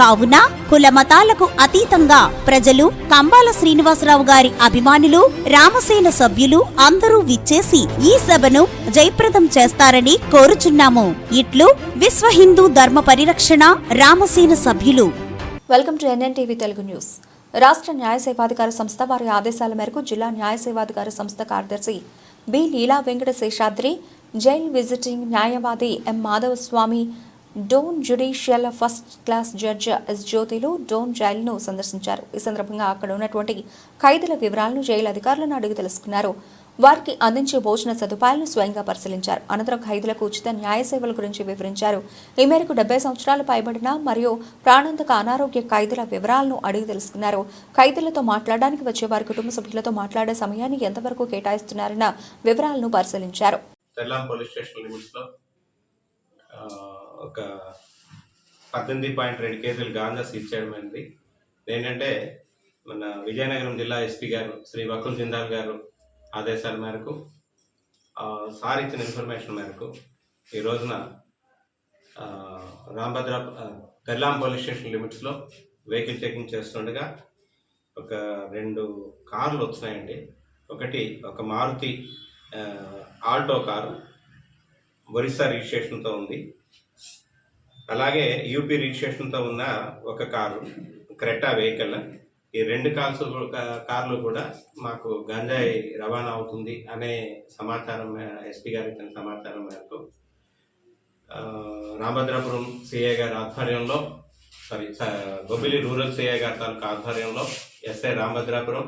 కావున కుల మతాలకు అతీతంగా ప్రజలు కంబాల శ్రీనివాసరావు గారి అభిమానులు రామసేన సభ్యులు అందరూ విచ్చేసి ఈ సభను జయప్రదం చేస్తారని కోరుచున్నాము. ఇట్లు విశ్వ హిందూ ధర్మ పరిరక్షణ రామసేన సభ్యులు. Welcome to NNTV Telugu news. రాష్ట్ర న్యాయ సేవాధికార సంస్థ వారి ఆదేశాల మేరకు జిల్లా న్యాయ సేవాధికార సంస్థ కార్యదర్శి B. Neela Venkata Seshadri jail visiting న్యాయవాది M. Madhava Swamy Dhone judicial first class judge S జ్యోతిలు Dhone జైలును సందర్శించారు. ఈ సందర్భంగా అక్కడ ఉన్నటువంటి ఖైదుల వివరాలను జైలు అధికారులను అడిగి తెలుసుకున్నారు. వారికి అందించే భోజన సదుపాయాలను స్వయంగా పరిశీలించారు. అనంతరం ఖైదీలకు ఉచిత న్యాయ సేవల గురించి వివరించారు. ఈ మేరకు డెబ్బై సంవత్సరాలు పైబడిన మరియు ప్రాణాంతక అనారోగ్య ఖైదుల వివరాలను అడిగి తెలుసుకున్నారు. ఖైదీలతో మాట్లాడడానికి వచ్చే వారి కుటుంబ సభ్యులతో మాట్లాడే సమయాన్ని ఎంతవరకు కేటాయిస్తున్నారన్న వివరాలను పరిశీలించారు. తెల్లాం పోలీస్ స్టేషన్ లిమిట్స్లో ఒక పద్దెనిమిది పాయింట్ రెండు కేజీలు గాంజా సీజ్ చేయడం అయింది ఏంటంటే మన విజయనగరం జిల్లా ఎస్పీ గారు శ్రీ వకుల్ జిందాల్ గారు ఆదేశాల మేరకు సార్ ఇచ్చిన ఇన్ఫర్మేషన్ మేరకు ఈ రోజున రాంభద్ర తెల్లాం పోలీస్ స్టేషన్ లిమిట్స్లో వెహికల్ చెకింగ్ చేస్తుండగా ఒక రెండు కార్లు వచ్చినాయండి. ఒకటి ఒక మారుతి ఆల్టో కారు ఒరిస్సా రిజిస్ట్రేషన్తో ఉంది. అలాగే యూపీ రిజిస్ట్రేషన్తో ఉన్న ఒక కారు క్రెటా వెహికల్. ఈ రెండు కార్స్ కూడా- కార్లు కూడా మాకు గంజాయి రవాణా అవుతుంది అనే సమాచారం ఎస్పీ గారు ఇచ్చిన సమాచారం మేరకు రామభద్రాపురం సిఐ గారి ఆధ్వర్యంలో సారీ గొబ్బిలి రూరల్ సిఐ గారి తాలూకా ఆధ్వర్యంలో ఎస్ఐ రామభద్రాపురం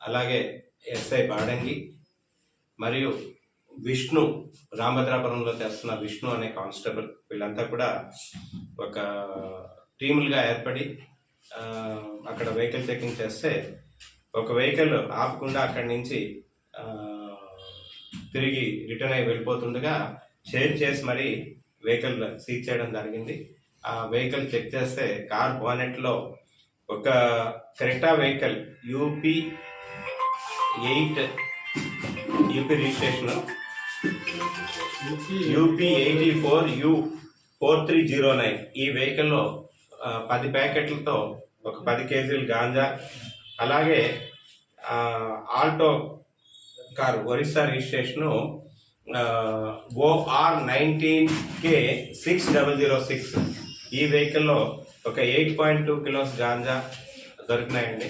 అలాగే ఎస్ఐ బాడంగి మరియు విష్ణు రామభద్రాపురంలో చేస్తున్న విష్ణు అనే కానిస్టేబుల్ వీళ్ళంతా కూడా ఒక టీములుగా ఏర్పడి అక్కడ వెహికల్ చెకింగ్ చేస్తే ఒక వెహికల్ ఆపకుండా అక్కడి నుంచి తిరిగి రిటర్న్ అయి వెళ్ళిపోతుండగా చేంజ్ చేసి మరి వెహికల్ సీజ్ చేయడం జరిగింది. ఆ వెహికల్ చెక్ చేస్తే కార్ బానెట్లో ఒక Creta vehicle UP eight UP registration UP eighty four U four three zero nine. ఈ వెహికల్లో పది ప్యాకెట్లతో ఒక పది కేజీలు గాంజా అలాగే Alto car Orissa registration O R nineteen K six double zero six. ఈ వెహికల్లో ఒక eight point two kilos ganja దొరికినాయండి.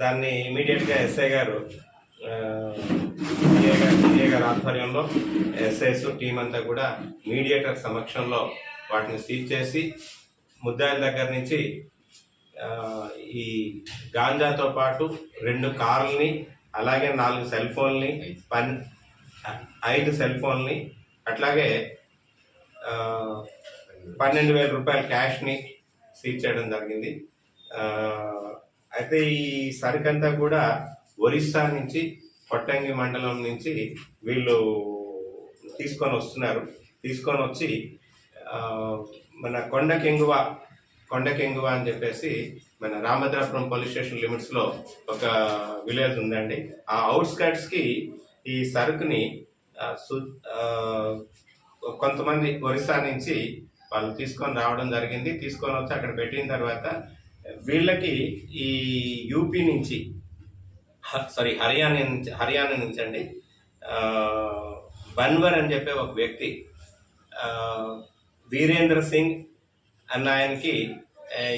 దాన్ని ఇమీడియట్గా ఎస్ఐ గారు ఆ, గారి ఆధ్వర్యంలో ఎస్ఐస్ టీం అంతా కూడా మీడియేటర్ సమక్షంలో వాటిని సీజ్ చేసి ముద్దాయిల దగ్గర నుంచి ఈ గాంజాతో పాటు రెండు కార్లని అలాగే నాలుగు సెల్ ఫోన్ని పన్ ఐదు సెల్ ఫోన్ని అట్లాగే పన్నెండు వేల రూపాయల క్యాష్ని సీజ్ చేయడం జరిగింది. అయితే ఈ సరుకంతా కూడా ఒరిస్సా నుంచి కొట్టంగి మండలం నుంచి వీళ్ళు తీసుకొని వస్తున్నారు. తీసుకొని వచ్చి మన కొండకెంగువ కొండకెంగువ అని చెప్పేసి మన రామద్రాపురం పోలీస్ స్టేషన్ లిమిట్స్లో ఒక విలేజ్ ఉందండి. ఆ అవుట్స్కట్స్కి ఈ సరుకుని సు- కొంతమంది ఒరిస్సా నుంచి వాళ్ళు తీసుకొని రావడం జరిగింది. తీసుకొని వచ్చి అక్కడ పెట్టిన తర్వాత వీళ్ళకి ఈ యూపీ నుంచి సారీ హర్యానా నుంచి హర్యానా నుంచి అండి. బన్వర్ అని చెప్పే ఒక వ్యక్తి వీరేంద్ర సింగ్ అన్న ఆయనకి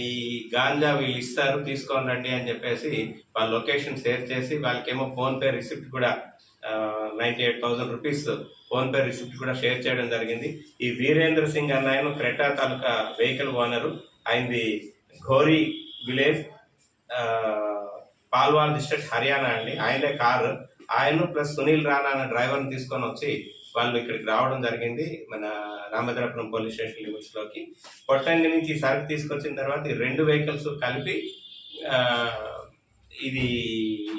ఈ గాంజా వీళ్ళు ఇస్తారు తీసుకొని రండి అని చెప్పేసి వాళ్ళ లొకేషన్ షేర్ చేసి వాళ్ళకేమో ఫోన్పే రిసిప్ట్ కూడా ninety eight thousand rupees PhonePe receipt కూడా షేర్ చేయడం జరిగింది. ఈ వీరేంద్ర సింగ్ అన్న ఆయన క్రెటా తాలూకా వెహికల్ ఓనరు. ఆయనది ఘోరీ విలేజ్ ఆ, డిస్ట్రిక్ట్ హర్యానా అండి. ఆయనే కారు. ఆయన ప్లస్ సునీల్ రాణా అనే డ్రైవర్ని తీసుకొని వచ్చి వాళ్ళు ఇక్కడికి రావడం జరిగింది. మన రామభద్రాపురం పోలీస్ స్టేషన్ లిమిట్స్లోకి నుంచి ఈ సరుకు తీసుకొచ్చిన తర్వాత ఈ రెండు వెహికల్స్ కలిపి ఇది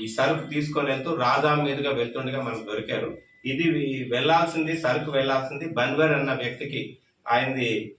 ఈ సరుకు తీసుకొని వెళ్తూ రాధా మీదుగా వెళ్తుండగా మనకు దొరికారు. ఇది వెళ్ళాల్సింది సరుకు వెళ్ళాల్సింది బన్వర్ అన్న వ్యక్తికి. ఆయనది